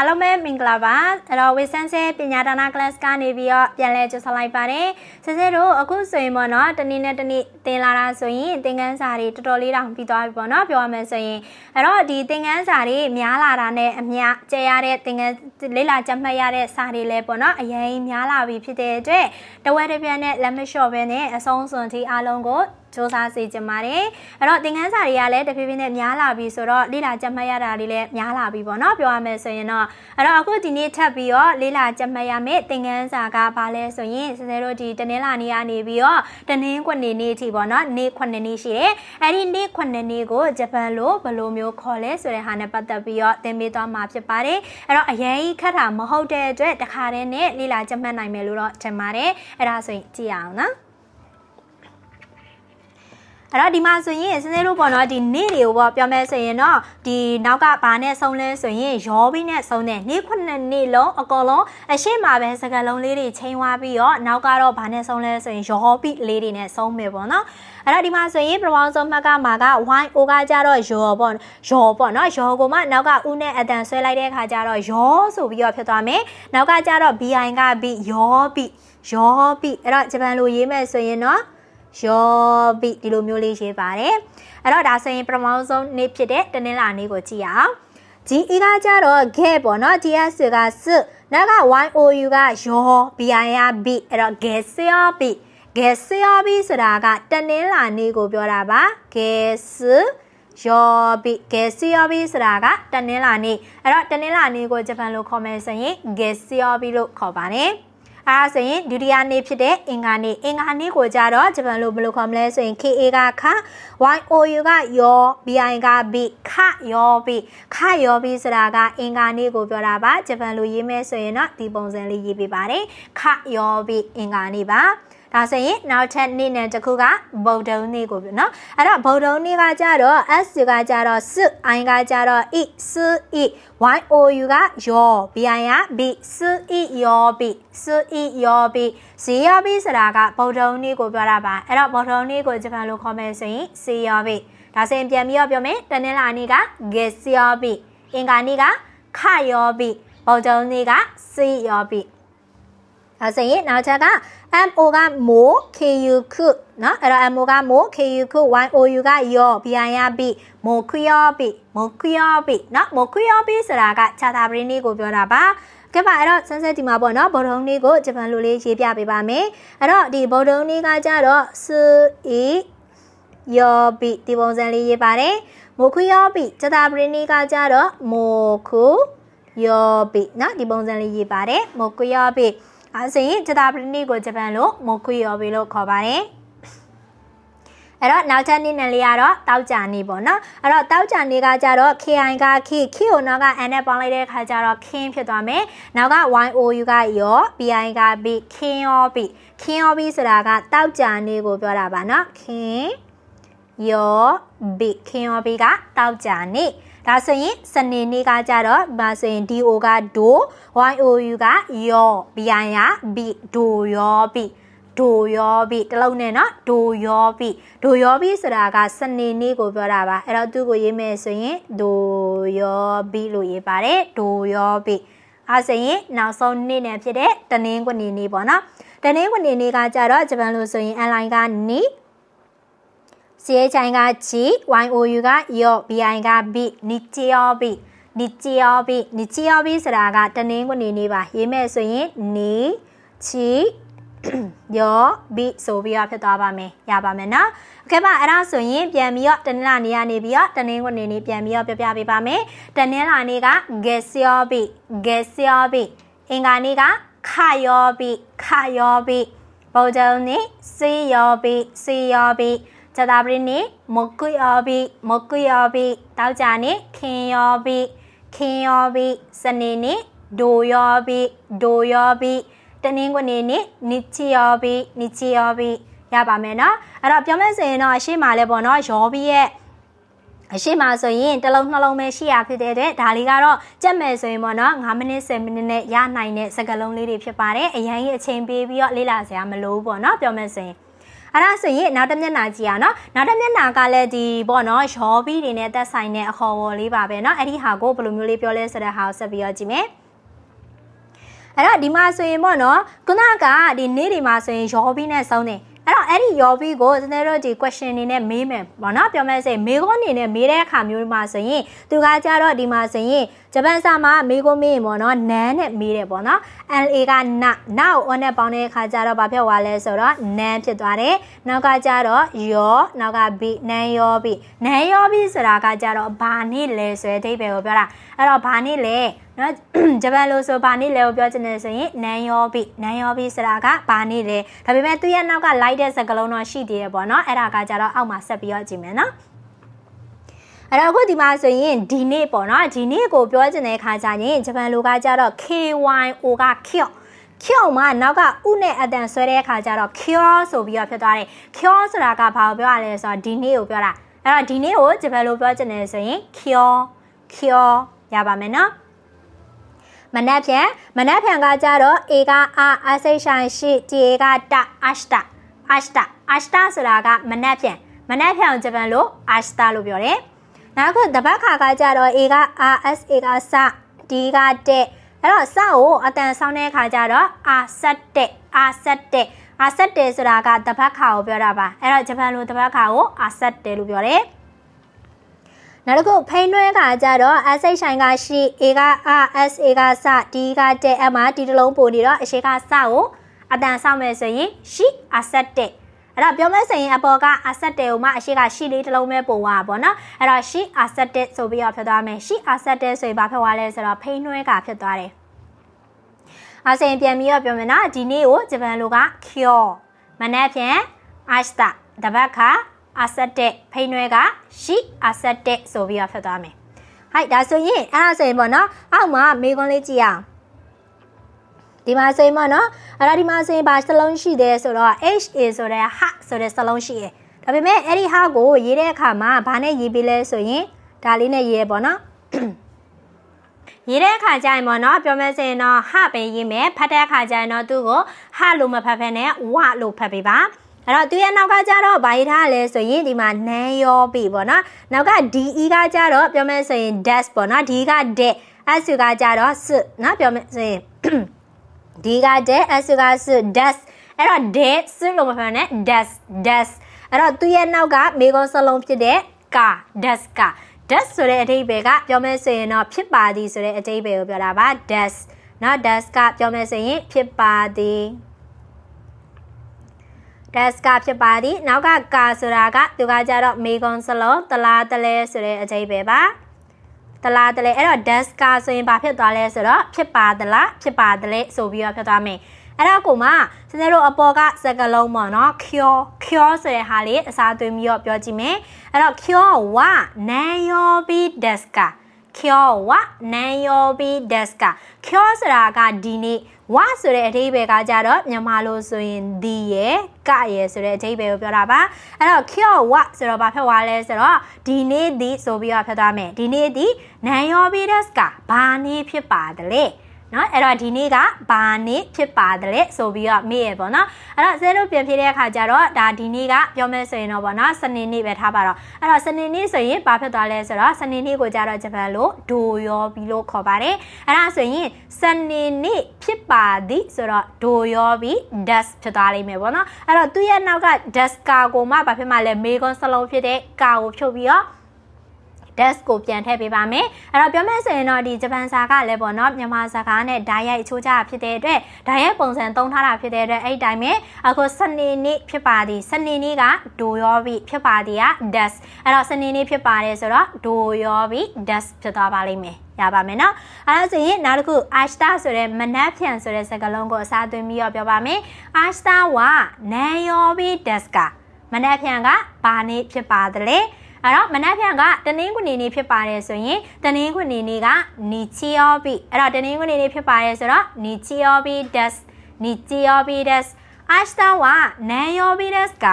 အားလုံးပဲမင်္ဂလာပါအဲ့တော့ဝေဆန်းဆဲပညာဒါန class ကနေပြီးတော့ပြန်လဲကြိုဆိုလိုက်ပါတယ်ဆဆဲတို့အခုဆိုရင်ပေါ့နော်တနေ့နဲ့တနေ့သင်လာတာဆိုရင်သင်ခန်းစာတွေတော်တော်လေးတောင်ပြီးသွားပြီပေါ့နော်ပြောရမယ်ဆိုရင်အဲ့တော့ဒီသင်ခန်းစာတွေများလာတာနဲ့အမျှကျဲရတဲ့သင်ခန်းလေ့လာကြမှတ်ရတဲ့စာတွေလည်းပေါ့နော်အရင်များလာပြီဖြစ်တဲ့အတွက်တဝက်တစ်ပြက်နဲ့လက်မလျှော့ပဲနဲ့အဆုံးစွန်ထိအားလုံးကိုစူးစမ်းစေချင်ပါတယ်အဲ့တော့သင်ခန်းစာတွေကလည်းတဖြည်းဖြည်းနဲ့များလာပြီဆိုတော့လေ့လာကြမှတ်ရတာတွေလည်းများလာပြီပေါ့နော်ပြောရမယ်ဆိုရင်တော့အဲ့တော့အခုဒီနေ့ထပ်ပြီးတော့လေ့လာကြမှတ်ရမယ့်သင်ခန်းစာကဘာလဲဆိုရင်စစဲတို့ဒီတနင်္လာနေ့ကနေပြီးတော့တနင်္ဂနွေနေ့အထိပေါ့နော်နေ့9နေ့ရှိတယ်အဲ့ဒီနေ့9နေ့ကိုဂျပန်လိုဘယ်လိုမျိုးခေါ်လဲဆိုတဲ့ဟာနဲ့ပတ်သက်ပြီးတော့သင်ပေးသွားမှာဖြစ်ပါတယ်အဲ့တော့အရင်ခက်တာမဟုတ်တဲ့အတွက်တခါတည်းနဲ့လေ့လာကြမှတ်နိုင်မယ်လို့တော့ထင်ပါတယ်အဲ့ဒါဆိုရင်ကြည့်အောင်နော် အဲ့တော့ဒီမှာဆိုရင်စနေလို့ပေါ့နော်ဒီနေ့တွေကိုပေါ့ပြောမယ်ဆိုရင်တော့ဒီနောက်ကဘာနဲ့ဆုံးလဲဆိုရင်ရောဘီနဲ့ဆုံးတဲ့နေ့ခုနှစ်နေ့လုံးအကောင်လုံးအရှိမပဲစကလုံးလေးတွေချိန်သွားပြီးတော့နောက်ကတော့ဘာနဲ့ဆုံးလဲဆိုရင်ရောဘီလေးတွေနဲ့ဆုံးမယ်ပေါ့နော်အဲ့တော့ဒီမှာဆိုရင်ပထမဆုံးမှတ်ကမှာက YO ကကြတော့ရောပေါ့ရောပေါ့နော်ရောကိုမှနောက်ကဦးနဲ့အတန်ဆွဲလိုက်တဲ့အခါကျတော့ရောဆိုပြီးတော့ဖြစ်သွားမယ်နောက်ကကြတော့ BI က B ရောဘီရောဘီအဲ့တော့ဂျပန်လိုရေးမယ်ဆိုရင်တော့ ရောပြီးဒီလိုမျိုးလေးရေးပါတယ်အဲ့တော့ဒါဆိုရင်ပထမဆုံးနေ့ဖြစ်တဲ့တနင်္လာနေ့ကိုကြည့်အောင် GE ကကြတော့ get ပေါ့နော် GS ကစနောက်က YOU ကရော BI က B အဲ့တော့ get ရော B get ရော B ဆိုတာကတနင်္လာနေ့ကိုပြောတာပါ get ရောဘီဂက်စီယောဘီဆိုတာကတနင်္လာနေ့အဲ့တော့တနင်္လာနေ့ကိုဂျပန်လိုခေါ်မယ်ဆိုရင်ဂက်စီယောဘီလို့ခေါ်ပါတယ်အဲ ဒါဆိုရင်ဒုတိယနေ့ဖြစ်တဲ့အင်္ဂါနေ့အင်္ဂါနေ့ကိုကြတော့ဂျပန်လိုဘယ်လိုခေါ်မလဲဆိုရင် KA ကခ YOU ကယော BI က B ခယော B ခယော B ဆိုတာကအင်္ဂါနေ့ကိုပြောတာပါဂျပန်လိုရေးမယ်ဆိုရင်တော့ဒီပုံစံလေးရေးပြပါတယ်ခယော B အင်္ဂါနေ့ပါဒါဆိုရင်နောက်ထပ်နေ့နဲ့တစ်ခုကဗုဒ္ဓနေ့ကိုပြောနော်အဲ့တော့ဗုဒ္ဓနေ့ကကြတော့ S ကကြတော့ S I ကကြတော့ E S E Y O U ကယော B I က B S E ယော B S E ယော B ဇီယော B ဆိုတာကဗုဒ္ဓနေ့ကိုပြောတာပါအဲ့တော့ဗုဒ္ဓနေ့ကိုဂျပန်လိုခေါ်မယ်ဆိုရင်ဇီယော B ဒါဆိုရင်ပြန်ပြီးတော့ပြောမယ်တနင်္လာနေ့က Get ယော B အင်္ဂါနေ့ကခယော B ဗုဒ္ဓနေ့ကစီယော B ဒါဆိုရင်နောက်ချက်က MO ကမို KU ခုเนาะအဲ့တော့ MO ကမို KU ခု YOU ကယော BI က B မိုခွယော B မိုခွယော B เนาะမိုခွယော B ဆိုတာကခြာတာပရင်းလေးကိုပြောတာပါကဲပါအဲ့တော့ဆန်းဆက်ဒီမှာပေါ့နော်ဘော်ဒုံလေးကိုဂျပန်လိုလေးရေးပြပေးပါမယ်အဲ့တော့ဒီဘော်ဒုံလေးကကြတော့စအီယောဘီဒီပုံစံလေးရေးပါတယ်မိုခွယောဘီခြာတာပရင်းလေးကကြတော့မိုခုယောဘီเนาะဒီပုံစံလေးရေးပါတယ်မိုခွယောဘီ အဲဆိုရင်ဂျတာပရနီကိုဂျပန်လိုမိုခွီယောဘီလို့ခေါ်ပါတယ်အဲ့တော့နောက်ထပ်နေ့နဲ့လေးကတော့တောက်ကြနေပေါ့နော်အဲ့တော့တောက်ကြနေကကြတော့ KI က K K ကိုနောက်က N နဲ့ပေါင်းလိုက်တဲ့အခါကျတော့ခင်းဖြစ်သွားမယ်နောက်က YOU ကရော BI က B ခင်းရော B ခင်းရော B ဆိုတာကတောက်ကြနေကိုပြောတာပါနော်ခင်းရော B ခင်းရော B ကတောက်ကြနေ ဒါဆိုရင်စနေနေ့ကကြတော့ဒါဆိုရင် DO ကဒို YOU ကယော BI က B ဒိုယောဘီဒိုယောဘီတလုံးနဲ့နော်ဒိုယောဘီဒိုယောဘီဆိုတာကစနေနေ့ကိုပြောတာပါအဲ့တော့သူ့ကိုရေးမယ်ဆိုရင်ဒိုယောဘီလို့ရေးပါတယ်ဒိုယောဘီအဲဆိုရင်နောက်ဆုံးနေ့နဲ့ဖြစ်တဲ့တနင်္ဂနွေနေ့ပေါ့နော်တနင်္ဂနွေနေ့ကကြတော့ဂျပန်လိုဆိုရင် online ကနီ စီအေချိုင်က G YOU ကယော BI က B နီချီယောဘီနီချီယောဘီနီချီယောဘီဆိုတာကတနင်္ဂနွေနေ့ပါရေးမယ်ဆိုရင်နီချီယောဘီဆိုပြီးတော့ဖြစ်သွားပါမယ်ရပါမယ်နော်โอเคပါအဲ့ဒါဆိုရင်ပြန်ပြီးတော့တနင်္လာနေ့ကနေပြီးတော့တနင်္ဂနွေနေ့ပြန်ပြီးတော့ပြပြပေးပါမယ်တနင်္လာနေ့က get ယောဘီ get ယောဘီအင်္ဂါနေ့ကခယောဘီခယောဘီဗုဒ္ဓနေ့စေယောဘီစေယောဘီ ဇတာပရိနေ့မကွေယောဘီမကွေယောဘီတောက်ကြနေ့ခင်ယောဘီခင်ယောဘီစနေနေ့ဒိုယောဘီဒိုယောဘီတနင်္ဂနွေနေ့နိချီယောဘီနိချီယောဘီရပါမယ်နော်အဲ့တော့ပြောမယ်ဆိုရင်တော့အရှိမလဲပေါ့နော်ယောဘီရဲ့အရှိမဆိုရင်တစ်လုံးနှလုံးပဲရှိရဖြစ်တဲ့တဲ့ဒါလေးကတော့ကြက်မယ်ဆိုရင်ပေါ့နော်9မိနစ်10မိနစ်နဲ့ရနိုင်တဲ့စကားလုံးလေးတွေဖြစ်ပါတယ်အရင်ကြီးအချိန်ပေးပြီးတော့လေ့လာစရာမလိုဘူးပေါ့နော်ပြောမယ်ဆိုရင် အဲ့ဒါဆိုရင်နောက်တစ်မျက်နှာကြည့်ရအောင်နော်နောက်တစ်မျက်နှာကလည်းဒီပေါ့နော်ရောဘီတွေနဲ့သက်ဆိုင်တဲ့အခေါ်အဝေါ်လေးပါပဲเนาะအဲ့ဒီဟာကိုဘယ်လိုမျိုးလေးပြောလဲဆိုတဲ့ဟာကိုဆက်ပြီးတော့ကြည့်မယ်အဲ့တော့ဒီမှာဆိုရင်ပေါ့နော်ခုနကဒီနေ့ဒီမှာဆိုရင်ရောဘီနဲ့ဆုံးတယ် အဲ့တော့အဲ့ဒီရောဘီကိုကျွန်တော်တို့ဒီ question နေနဲ့မေးမယ်ပေါ့နော်ပြောမယ်ဆိုရင်မေးခွန်းနေနဲ့မေးတဲ့အခါမျိုးမှာဆိုရင်သူကကြတော့ဒီမှာဆိုရင်ဂျပန်စာမှာမေးခွန်းမေးရင်ပေါ့နော်နန်းနဲ့မေးတယ်ပေါ့နော် LA ကနနောက် on နဲ့ပေါင်းတဲ့အခါကျတော့ဘာဖြစ်သွားလဲဆိုတော့နန်းဖြစ်သွားတယ်နောက်ကကြတော့ယောနောက်က B နန်းယော B နန်းယော B ဆိုတာကကြတော့ဘာနေလဲဆိုတဲ့အဓိပ္ပာယ်ကိုပြောတာအဲ့တော့ဘာနေလဲ နော်ဂျပန်လိုဆိုဘာနေလဲကိုပြောချင်တယ်ဆိုရင်နန်းယော B နန်းယော B ဆိုတာကဘာနေလဲဒါပေမဲ့သူ့ရဲ့နောက်က like တဲ့စကားလုံးတော့ရှိသေးတယ်ပေါ့နော်အဲ့ဒါကကြတော့အောက်မှာဆက်ပြီးတော့ကြည့်မယ်နော်အဲ့တော့အခုဒီမှာဆိုရင်ဒီနေ့ပေါ့နော်ဒီနေ့ကိုပြောချင်တဲ့ခါကျရင်ဂျပန်လိုကကြတော့ KYO က kyo ကျောင်းမှာနောက်ကဥနဲ့အတန်ဆွဲတဲ့အခါကျတော့ cure ဆိုပြီးတော့ဖြစ်သွားတယ် cure ဆိုတာကဘာကိုပြောရလဲဆိုတော့ဒီနေ့ကိုပြောတာအဲ့တော့ဒီနေ့ကိုဂျပန်လိုပြောချင်တယ်ဆိုရင် cure cure ရပါမယ်နော် မနက်ဖြန်မနက်ဖြန်ကကြတော့ A က R S H I ရှိ T A ကတ ashta ashta ashta ဆိုတာကမနက်ဖြန်မနက်ဖြန်ဂျပန်လို ashta လို့ပြောတယ်နောက်ခုတပတ်ခါကကြတော့ A က R S A ကစ D ကတဲ့အဲ့တော့စကိုအတန်ဆောင်းတဲ့အခါကျတော့အာဆက်တဲ့အာဆက်တဲ့အာဆက်တဲ့ဆိုတာကတပတ်ခါကိုပြောတာပါအဲ့တော့ဂျပန်လိုတပတ်ခါကိုအာဆက်တဲ့လို့ပြောတယ် နောက်တစ်ခုဖိနှွဲခါကြတော့ S H I ကရှိ A က R S A ကစ D ကတဲ့အမှဒီတလုံးပို့နေတော့အရှိကစကိုအတန်ဆောင်းမယ်ဆိုရင်ရှိအာဆက်တဲ့အဲ့တော့ပြောမယ်ဆိုရင်အပေါ်က asset တွေကိုမှအရှိကရှိလေးတစ်လုံးပဲပုံသွားပါဘောနော်အဲ့တော့ရှိ asset ဆိုပြီးတော့ဖြစ်သွားမယ်ရှိ asset ဆိုရင်ဘာဖြစ်သွားလဲဆိုတော့ဖိနှွဲကဖြစ်သွားတယ်အစင်ပြန်ပြီးတော့ပြောမယ်နော်ဒီနေ့ကိုဂျပန်လိုက cure မနက်ဖြန် asta တပတ်ခါ asset ဖိနှွဲကရှိ asset ဆိုပြီးတော့ဖြစ်သွားမယ်ဟိုက်ဒါဆိုရင်အဲ့ဒါဆိုရင်ပေါ့နော်အောက်မှာမေးခွန်းလေးကြည့်အောင်ဒီမှာဆိုရင်ပေါ့နော်အဲ့ဒါဒီမှာဆိုရင်ဘာစလုံးရှိတယ်ဆိုတော့ HA ဆိုတဲ့ ha ဆိုတဲ့စလုံးရှိတယ်ဒါပေမဲ့အဲ့ဒီ ha ကိုရေးတဲ့အခါမှာဘာနဲ့ရေးပေးလဲဆိုရင်ဒါလေးနဲ့ရေးရပေါ့နော်ရေးတဲ့အခါကျရင်ပေါ့နော်ပြောမယ်ဆိုရင်တော့ဟပဲရေးမယ်ဖတ်တဲ့အခါကျရင်တော့သူ့ကိုဟလို့မဖတ်ဖက်နဲ့ဝလို့ဖတ်ပေးပါ အဲ့တော့သူရဲ့နောက်ကကြတော့ဘာရေးထားလဲဆိုရင်ဒီမှာနန်းရောပြီပေါ့နော်နောက်က DE ကကြတော့ပြောမယ်ဆိုရင် dash ပေါ့နော် D က de S ကကြတော့ s နော်ပြောမယ်ဆိုရင်ဒီကတဲ့ S က s dash အဲ့တော့ de စလို့မဖတ်နဲ့ dash dash အဲ့တော့သူ့ရဲ့နောက်ကမေကွန်စလုံးဖြစ်တဲ့ ka dash ka dash ဆိုတဲ့အဓိပ္ပာယ်ကပြောမယ်ဆိုရင်တော့ဖြစ်ပါသည်ဆိုတဲ့အဓိပ္ပာယ်ကိုပြောတာပါ dash နော် dash ကပြောမယ်ဆိုရင်ဖြစ်ပါသည် dash ကဖြစ်ပါသည်နောက်က ka ဆိုတာကသူကကြတော့မေကွန်စလုံးတလားတလဲဆိုတဲ့အဓိပ္ပာယ်ပါတလားတလဲအဲ့တော့ dash ကဆိုရင်ဘာဖြစ်သွားလဲဆိုတော့ဖြစ်ပါသလားဖြစ်ပါသလဲဆိုပြီးတော့ဖြစ်သွားမယ်အဲ့တော့ကိုမစနေတို့အပေါ်ကစကလုံးပေါ့နော် cure cure ဆိုတဲ့ဟာလေးအစားသွင်းပြီးတော့ပြောကြည့်မယ်အဲ့တော့ cure ဝနန်ယောဘီ desk cure ဝနန်ယောဘီ desk cure ဆိုတာကဒီနေ့ဝဆိုတဲ့အဓိပ္ပာယ်ကကြတော့မြန်မာလိုဆိုရင်ဒီရဲ့ကရဲ့ဆိုတဲ့အဓိပ္ပာယ်ကိုပြောတာပါအဲ့တော့ cure ဝဆိုတော့ဘာဖြစ်သွားလဲဆိုတော့ဒီနေ့ဒီဆိုပြီးတော့ဖြစ်သွားမယ်ဒီနေ့ဒီနန်ယောဘီ desk ဘာနေ့ဖြစ်ပါတယ်လဲ နော်အဲ့တော့ဒီနေ့ကဘာနေ့ဖြစ်ပါတယ်လဲဆိုပြီးတော့မေ့ရပေါ့နော်အဲ့တော့ဇဲတို့ပြန်ဖြေတဲ့အခါကျတော့ဒါဒီနေ့ကပြောမယ်ဆိုရင်တော့ပေါ့နော်စနေနေ့ပဲထားပါတော့အဲ့တော့စနေနေ့ဆိုရင်ဘာဖြစ်သွားလဲဆိုတော့စနေနေ့ကိုကြတော့ဂျပန်လိုဒိုယောပြီးလို့ခေါ်ပါတယ်အဲ့ဒါဆိုရင်စနေနေ့ဖြစ်ပါသည်ဆိုတော့ဒိုယောပြီး dust ဖြစ်သွားလိမ့်မယ်ပေါ့နော်အဲ့တော့သူ့ရဲ့နောက်က dust ကာကိုမှဘာဖြစ်မှလဲမေကွန်စလုံးဖြစ်တဲ့ကာကိုဖြုတ်ပြီးတော့ desk ကိုပြန်ထည့်ပေးပါမယ်အဲ့တော့ပြောမယ်ဆိုရင်တော့ဒီဂျပန်စာကလည်းပေါ့နော်မြန်မာစကားနဲ့ဓာတ်ရိုက်ချိုးကြဖြစ်တဲ့အတွက်ဓာတ်ရိုက်ပုံစံသုံးထားတာဖြစ်တဲ့အတွက်အဲ့ဒီတိုင်းပဲအခုစနေနေ့ဖြစ်ပါသည်စနေနေ့ကဒိုရောပြီးဖြစ်ပါသည်က desk အဲ့တော့စနေနေ့ဖြစ်ပါတယ်ဆိုတော့ဒိုရောပြီး desk ဖြစ်သွားပါလိမ့်မယ်ရပါမယ်နော်အဲဒါဆိုရင်နောက်တစ်ခု ashta ဆိုတဲ့မနက်ဖြန်ဆိုတဲ့စကားလုံးကိုအစားသွင်းပြီးတော့ပြောပါမယ် ashta ဝနန်ယောဘီ desk မနက်ဖြန်ကဘာနေ့ဖြစ်ပါသလဲ အဲ့တော့မနက်ဖြန်ကတနင်္ဂနွေနေ့ဖြစ်ပါတယ်ဆိုရင်တနင်္ဂနွေနေ့ကနီချီယောဘီအဲ့တော့တနင်္ဂနွေနေ့ဖြစ်ပါတယ်ဆိုတော့နီချီယောဘီဒက်စ်နီချီယောဘီဒက်စ်အရှတာဝနန်ယောဘီဒက်စ်က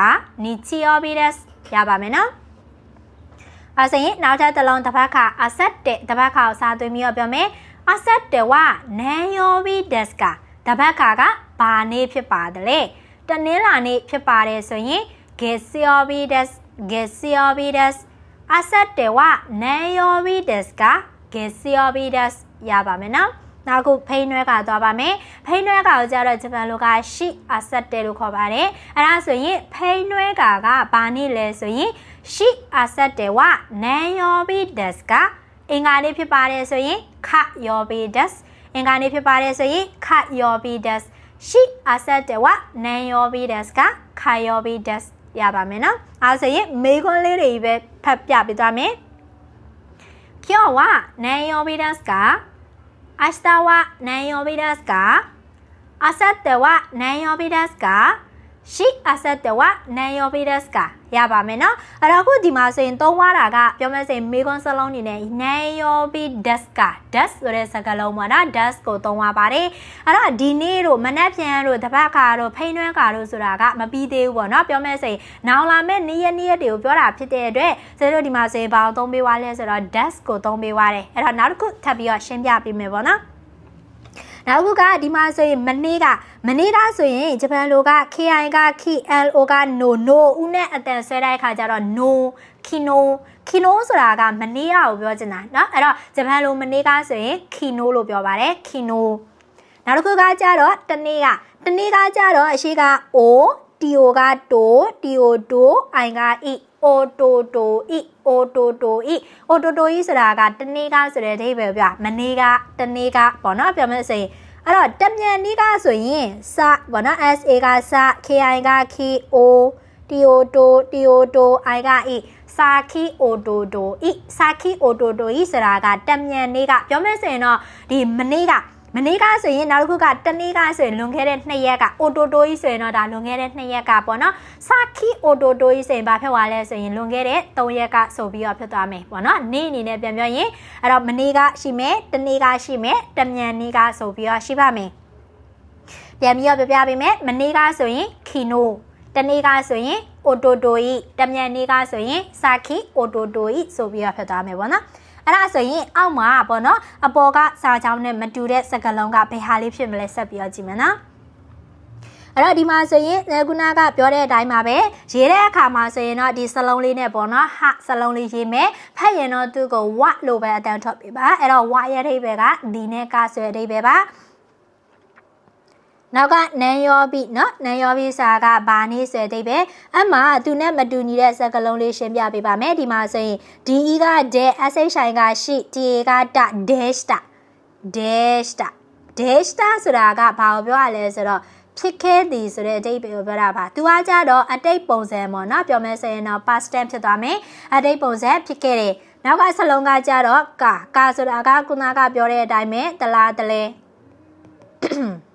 နီချီယောဘီဒက်စ်ရပါမယ်နော်အဲဆိုရင်နောက်ထပ်တစ်လုံးတစ်ဖက်ခါအဆက်တဲ့တစ်ဖက်ခါကိုစာသွင်းပြီးတော့ပြောမယ်အဆက်တဲ့ဝနန်ယောဘီဒက်စ်ကတစ်ဖက်ခါကဘာနေဖြစ်ပါတယ်လဲတနင်္လာနေ့ဖြစ်ပါတယ်ဆိုရင် gesiobi des gesiobi des အဆက်တေဝနေယောဘီဒက်စ်က gesiobi des ရပါမယ်နော်နောက်ခုဖိနွဲကသွားပါမယ်ဖိနွဲကကိုကြတော့ဂျပန်လိုကရှိအဆက်တဲလို့ခေါ်ပါတယ်အဲ့ဒါဆိုရင်ဖိနွဲကကဘာနည်းလဲဆိုရင်ရှိအဆက်တဲဝနန်ယောဘီဒက်စ်ကအင်္ဂါနေ့ဖြစ်ပါတယ်ဆိုရင်ခယောဘီဒက်စ်အင်္ဂါနေ့ဖြစ်ပါတယ်ဆိုရင်ခယောဘီဒက်စ်ရှိအဆက်တဲဝနန်ယောဘီဒက်စ်ကခယောဘီဒက်စ် ရပါမယ်နော်အဲဆိုရင်မေခွန်းလေးတွေပဲဖတ်ပြပေးသွားမယ်今日は何曜日ですか明日は何曜日ですか明後日は何曜日ですか ရှိအဆက်တဝနန်ယောဘီဒက်စ်ကရပါမယ်နော်အဲ့တော့ခုဒီမှာဆိုရင်သုံးွားတာကပြောမယ်ဆိုရင်မေကွန်စလုံးနေနဲ့နန်ယောဘီဒက်စ်က das ဆိုတဲ့စကားလုံးပေါ့နော် das ကိုသုံးွားပါတယ်အဲ့တော့ဒီနေ့တို့မနက်ဖြန်တို့တပတ်ခါတို့ဖိနှွဲခါတို့ဆိုတာကမပြီးသေးဘူးပေါ့နော်ပြောမယ်ဆိုရင်နောင်လာမဲ့နေ့ရက်နေ့ရက်တွေကိုပြောတာဖြစ်တဲ့အတွက်ကျတို့ဒီမှာဆိုရင်ဘာကိုသုံးပေးွားလဲဆိုတော့ das ကိုသုံးပေးွားတယ်အဲ့တော့နောက်တစ်ခုထပ်ပြီးတော့ရှင်းပြပေးမယ်ပေါ့နော် နောက်တစ်ခုကဒီမှာဆိုရင်မနေ့ကမနေ့ကဆိုရင်ဂျပန်လိုက KI က KLO က no no ဦးနဲ့အတန်ဆွဲတဲ့အခါကျတော့ no kino kino ဆိုတာကမနေ့ကကိုပြောချင်တာเนาะအဲ့တော့ဂျပန်လိုမနေ့ကဆိုရင် kino လို့ပြောပါတယ် kino နောက်တစ်ခုကကြတော့တနေ့ကတနေ့ကကြတော့အရှိက o to က to to to i က i o to to i o to to i o to to i ဆိုတာကတနေ့ကဆိုတဲ့အဓိပ္ပာယ်ပြမနေ့ကတနေ့ကပေါ့နော်ပြောမယ်ဆိုရင်အဲ့တော့တမြန်နေ့ကဆိုရင်စပေါ့နော် SA ကစ KI က KO TO to TO to I က I စာခီအိုတိုတိုဤစာခီအိုတိုတိုဤဆိုတာကတမြန်နေ့ကပြောမယ်ဆိုရင်တော့ဒီမနေ့က မနေ့ကဆိုရင်နောက်တစ်ခုကတနေ့ကဆိုရင်လွန်ခဲ့တဲ့2ရက်ကအိုတိုတိုကြီးဆိုရင်တော့ဒါလွန်ခဲ့တဲ့2ရက်ကပေါ့နော်စာခီအိုတိုတိုကြီးဆိုရင်ဘာဖြစ်သွားလဲဆိုရင်လွန်ခဲ့တဲ့3ရက်ကဆိုပြီးတော့ဖြစ်သွားမယ်ပေါ့နော်နေ့အနေနဲ့ပြန်ပြောရင်အဲ့တော့မနေ့ကရှိမယ်တနေ့ကရှိမယ်တမြန်နေ့ကဆိုပြီးတော့ရှိပါမယ်ပြန်ပြီးတော့ပြပြပေးမယ်မနေ့ကဆိုရင်ခီနိုတနေ့ကဆိုရင်အိုတိုတိုဤတမြန်နေ့ကဆိုရင်စာခီအိုတိုတိုဤဆိုပြီးတော့ဖြစ်သွားမယ်ပေါ့နော် အဲ့ဒါဆိုရင်အောက်မှာပေါ့နော်အပေါ်ကစာချောင်းနဲ့မတူတဲ့စကားလုံးကဘယ်ဟာလေးဖြစ်မလဲဆက်ပြီးတော့ကြည့်မယ်နော်အဲ့တော့ဒီမှာဆိုရင်ခုနကပြောတဲ့အတိုင်းပါပဲရေးတဲ့အခါမှာဆိုရင်တော့ဒီစလုံးလေးနဲ့ပေါ့နော်ဟစလုံးလေးရေးမယ်ဖတ်ရင်တော့သူ့ကိုဝလို့ပဲအတန်းထွက်ပြပါအဲ့တော့ဝရဲ့အဓိပ္ပာယ်ကဒီနဲ့ကဆိုတဲ့အဓိပ္ပာယ်ပါ နောက်ကနန်ယောဘိနော်နန်ယောဘိစာကဘာနေဆိုတဲ့ပဲအမှသူနဲ့မတူညီတဲ့စကားလုံးလေးရှင်းပြပေးပါမယ်ဒီမှာဆိုရင် DE က de SHI ကရှိ TA ကတ dash တာ dash တာ dash တာဆိုတာကဘာကိုပြောရလဲဆိုတော့ဖြစ်ခဲ့သည်ဆိုတဲ့အတိတ်ကိုပြောတာပါ။သူကကြတော့အတိတ်ပုံစံပေါ့နော်ပြောမယ်ဆိုရင်တော့ past tense ဖြစ်သွားမယ်။အတိတ်ပုံစံဖြစ်ခဲ့တယ်။နောက်ကဆလုံးကကြတော့ကာကာဆိုတာကခုနကပြောတဲ့အတိုင်းပဲတလားတလဲ။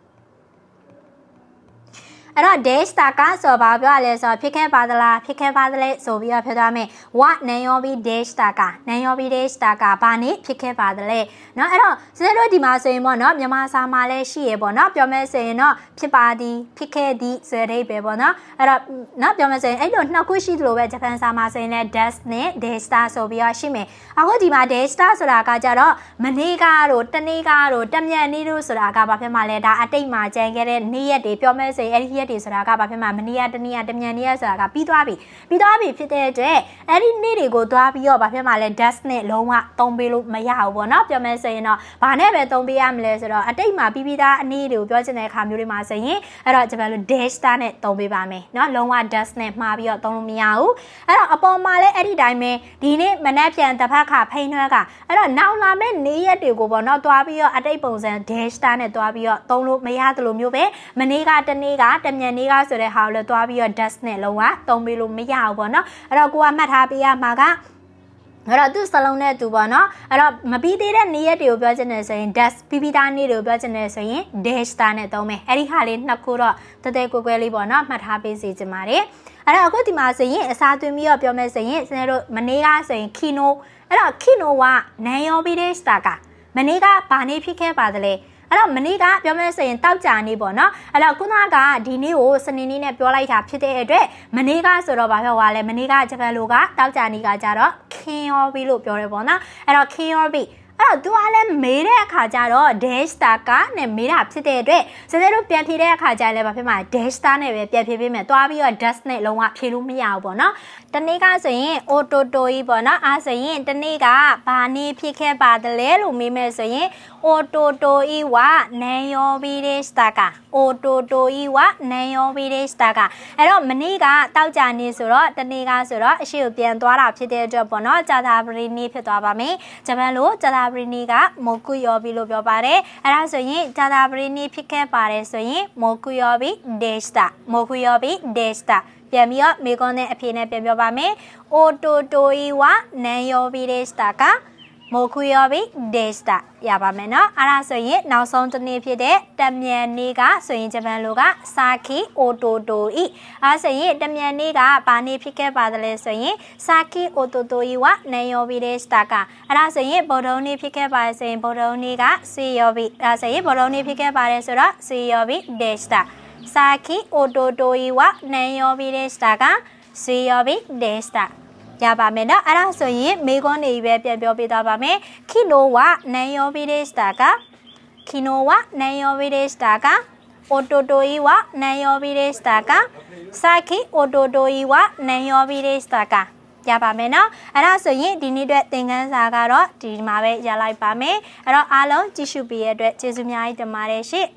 အဲ့တော့ dash တာကဆိုဘာပြောရလဲဆိုဖြစ်ခဲ့ပါသလားဖြစ်ခဲ့ပါသလဲဆိုပြီးတော့ပြောသွားမယ် what နန်ယောဘီ dash တာကနန်ယောဘီ dash တာကဘာနေဖြစ်ခဲ့ပါသလဲเนาะအဲ့တော့စနေတို့ဒီမှာဆိုရင်ပေါ့เนาะမြန်မာစာမှာလည်းရှိရပေါ့เนาะပြောမယ်ဆိုရင်တော့ဖြစ်ပါသည်ဖြစ်ခဲ့သည်ဆိုတဲ့ပဲပေါ့เนาะအဲ့တော့เนาะပြောမယ်ဆိုရင်အဲ့လိုနှစ်ခုရှိသလိုပဲဂျပန်စာမှာဆိုရင်လည်း dash နဲ့ dash တာဆိုပြီးတော့ရှိမယ်အခုဒီမှာ dash တာဆိုတာကကြတော့မနေ့ကတော့တနေ့ကတော့တမြန်နေ့တို့ဆိုတာကဘာဖြစ်မှလဲဒါအတိတ်မှာကြံခဲ့တဲ့နေ့ရက်တွေပြောမယ်ဆိုရင်အဲ့ဒီရက် တွေဆိုတာကဘာဖြစ်မှာမနေ့ကတနေ့ကတမြန်နေ့ကဆိုတာကပြီးသွားပြီပြီးသွားပြီဖြစ်တဲ့အတွက်အဲ့ဒီနေ့တွေကိုသွားပြီးတော့ဘာဖြစ်မှာလဲ dust နဲ့လုံးဝသုံးပေးလို့မရဘူးပေါ့နော်ပြောမယ်ဆိုရင်တော့ဘာနဲ့ပဲသုံးပေးရမလဲဆိုတော့အတိတ်မှာပြီးပြီးသားအနည်းတွေကိုပြောချင်တဲ့အခါမျိုးတွေမှာဆိုရင်အဲ့တော့ကျွန်တော်တို့ dash star နဲ့သုံးပေးပါမယ်နော်လုံးဝ dust နဲ့မှားပြီးတော့သုံးလို့မရဘူးအဲ့တော့အပေါ်မှာလည်းအဲ့ဒီတိုင်းပဲဒီနေ့မနက်ဖြန်တစ်ဖက်ခါဖိနှွဲကအဲ့တော့နောက်လာမယ့်နေ့ရက်တွေကိုပေါ့နော်သွားပြီးတော့အတိတ်ပုံစံ dash star နဲ့သွားပြီးတော့သုံးလို့မရသလိုမျိုးပဲမနေ့ကတနေ့ကတမြန်နေ့ကဆိုတဲ့ဟာကိုလည်းသွားပြီးတော့ dust နဲ့လုံးဝသုံးပေးလို့မရဘူးပေါ့နော်အဲ့တော့ကိုကမှတ်ထားပေးရမှာကအဲ့တော့သူ့စလုံးနဲ့သူပေါ့နော်အဲ့တော့မပြီးသေးတဲ့နေ့ရက်တွေကိုပြောချင်တယ်ဆိုရင် dash ပြီးပြီးသားနေ့တွေကိုပြောချင်တယ်ဆိုရင် dash တာနဲ့သုံးမယ်အဲ့ဒီဟာလေးနှစ်ခုတော့တတဲကွယ်ကွယ်လေးပေါ့နော်မှတ်ထားပေးစီချင်ပါတယ်အဲ့တော့အခုဒီမှာဆိုရင်အစားသွင်းပြီးတော့ပြောမယ်ဆိုရင်စနေတို့မနေ့ကဆိုရင် kino အဲ့တော့ kino ကနန်ယောပြီးတဲ့စတာကမနေ့ကဘာနေ့ဖြစ်ခဲ့ပါသလဲ အဲ့တော့မနေ့ကပြောမယ်ဆိုရင်တောက်ကြနေပေါ့နော်အဲ့တော့ခုနကဒီနေ့ကိုစနေနေ့နဲ့ပြောလိုက်တာဖြစ်တဲ့အတွက်မနေ့ကဆိုတော့ဘာပြောသွားလဲမနေ့ကဂျပန်လိုကတောက်ကြနေကကြတော့ခင်းရောပြီးလို့ပြောတယ်ပေါ့နော်အဲ့တော့ခင်းရောပြီး အဲ့တော့ तू ကလည်းမေးတဲ့အခါကျတော့ dash star ကနဲ့မေးတာဖြစ်တဲ့အတွက်စစတို့ပြန်ဖြေတဲ့အခါကျလည်းဘာဖြစ်မှာ dash star နဲ့ပဲပြန်ဖြေပေးမယ်သွားပြီးတော့ dash နဲ့လုံးဝဖြေလို့မရဘူးပေါ့နော်တနေ့ကဆိုရင် auto to ကြီးပေါ့နော်အားဆိုရင်တနေ့ကဘာနေဖြစ်ခဲ့ပါတယ်လဲလို့မေးမယ်ဆိုရင် auto to ကြီးဝနန်ယောပြီး dash star က auto to ကြီးဝနန်ယောပြီး dash star ကအဲ့တော့မနေ့ကတောက်ကြနေဆိုတော့တနေ့ကဆိုတော့အရှိကိုပြန်သွားတာဖြစ်တဲ့အတွက်ပေါ့နော်ဂျာသာပရီနေ့ဖြစ်သွားပါမယ်ဂျပန်လိုဂျာသာပရီနေ့ကမိုကုယောဘီလို့ပြောပါတယ်အဲ့ဒါဆိုရင်ဂျာသာပရီနေ့ဖြစ်ခဲ့ပါတယ်ဆိုရင်မိုကုယောဘီဒေစတာမိုကုယောဘီဒေစတာပြန်ပြီးတော့မေကွန်နဲ့အဖြေနဲ့ပြန်ပြောပါမယ်။အိုတိုတိုီဝနန်ယောဘီဒေစတာက မိုခုယောဘီဒေစတာရပါမယ်နော်အဲ့ဒါဆိုရင်နောက်ဆုံးတစ်နေ့ဖြစ်တဲ့တမြန်နေ့ကဆိုရင်ဂျပန်လိုကစာခီအိုတိုတိုဤအဲ့ဆိုရင်တမြန်နေ့ကဘာနေ့ဖြစ်ခဲ့ပါသလဲဆိုရင်စာခီအိုတိုတိုဤဝနန်ယောဘီဒေစတာကအဲ့ဒါဆိုရင်ဗုဒ္ဓနေ့ဖြစ်ခဲ့ပါဆိုရင်ဗုဒ္ဓနေ့ကဆွေယောဘီအဲ့ဆိုရင်ဗုဒ္ဓနေ့ဖြစ်ခဲ့ပါတယ်ဆိုတော့ဆွေယောဘီဒေစတာစာခီအိုတိုတိုဤဝနန်ယောဘီဒေစတာကဆွေယောဘီဒေစတာ ရပါမယ်နော်အဲ့ဒါဆိုရင်မေကွန်နေပဲပြန်ပြောပြသွားပါမယ်ခီနိုဝနန်ယောဘီဒေစတာကခီနိုဝနန်ယောဘီဒေစတာကအိုတိုတိုဤဝနန်ယောဘီဒေစတာကစာခီအိုတိုတိုဤဝနန်ယောဘီဒေစတာကရပါမယ်နော်အဲ့ဒါဆိုရင်ဒီနေ့အတွက်သင်ခန်းစာကတော့ဒီမှာပဲရလိုက်ပါမယ်အဲ့တော့အားလုံးကြည့်ရှုပေးရတဲ့အတွက်ကျေးဇူးများကြီးတင်ပါတယ်ရှင့်